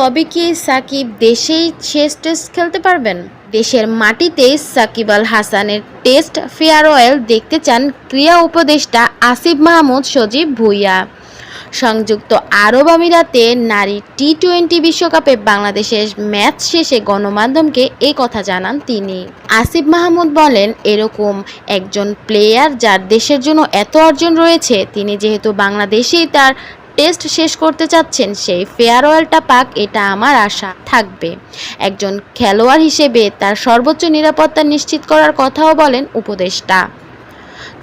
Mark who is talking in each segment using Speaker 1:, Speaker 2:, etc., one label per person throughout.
Speaker 1: তবে কি সাকিব দেশেই শেষ টেস্ট খেলতে পারবেন? দেশের মাটিতে সাকিব আল হাসানের টেস্ট ফেয়ারওয়েল দেখতে চান ক্রীড়া উপদেষ্টা আসিফ মাহমুদ সজীব ভুইয়া। সংযুক্ত আরব আমিরাতে নারী টি টোয়েন্টি বিশ্বকাপে বাংলাদেশের ম্যাচ শেষে গণমাধ্যমকে এই কথা জানান তিনি। আসিফ মাহমুদ বলেন, এরকম একজন প্লেয়ার যার দেশের জন্য এত অর্জন রয়েছে, তিনি যেহেতু বাংলাদেশেই তার টেস্ট শেষ করতে চাচ্ছেন সেই ফেয়ারওয়েলটা পাক, এটা আমার আশা থাকবে। একজন খেলোয়াড় হিসেবে তার সর্বোচ্চ নিরাপত্তা নিশ্চিত করার কথাও বলেন উপদেষ্টা।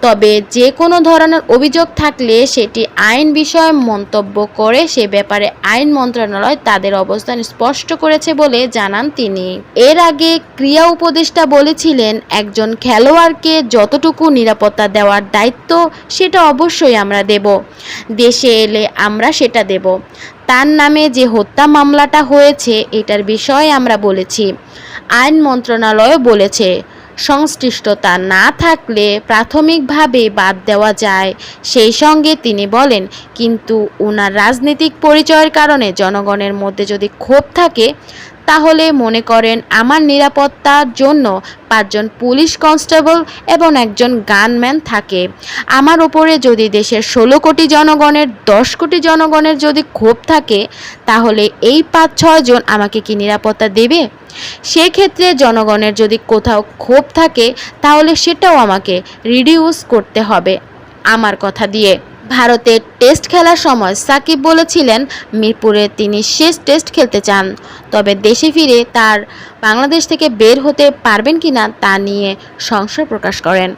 Speaker 1: তবে যে কোনো ধরনের অভিযোগ থাকলে সেটি আইন বিষয়ে মন্তব্য করে সে ব্যাপারে আইন মন্ত্রণালয় তাদের অবস্থান স্পষ্ট করেছে বলে জানান তিনি। এর আগে ক্রিয়া উপদেষ্টা বলেছিলেন, একজন খেলোয়াড়কে যতটুকু নিরাপত্তা দেওয়ার দায়িত্ব, সেটা অবশ্যই আমরা দেব। দেশে এলে আমরা সেটা দেব। তার নামে যে হত্যা মামলাটা হয়েছে, এটার বিষয়ে আমরা বলেছি। আইন মন্ত্রণালয়ও বলেছে সংশ্লিষ্টতা না থাকলে প্রাথমিকভাবে বাদ দেওয়া যায়। সেই সঙ্গে তিনি বলেন, কিন্তু ওনার রাজনৈতিক পরিচয়ের কারণে জনগণের মধ্যে যদি ক্ষোভ থাকে তাহলে মনে করেন আমার নিরাপত্তার জন্য পাঁচজন পুলিশ কনস্টেবল এবং একজন গানম্যান থাকে। আমার ওপরে যদি দেশের ষোলো কোটি জনগণের দশ কোটি জনগণের যদি ক্ষোভ থাকে, তাহলে এই পাঁচ, ছয় জন আমাকে কি নিরাপত্তা দেবে? সেক্ষেত্রে জনগণের যদি কোথাও ক্ষোভ থাকে, তাহলে সেটাও আমাকে রিডিউস করতে হবে। আমার কথা দিয়ে। ভারতের টেস্ট খেলার সময় সাকিব বলেছিলেন, মিরপুরে তিনি শেষ টেস্ট খেলতে চান। তবে দেশে ফিরে তার বাংলাদেশ থেকে বের হতে পারবেন কিনা তা নিয়ে সংশয় প্রকাশ করেন।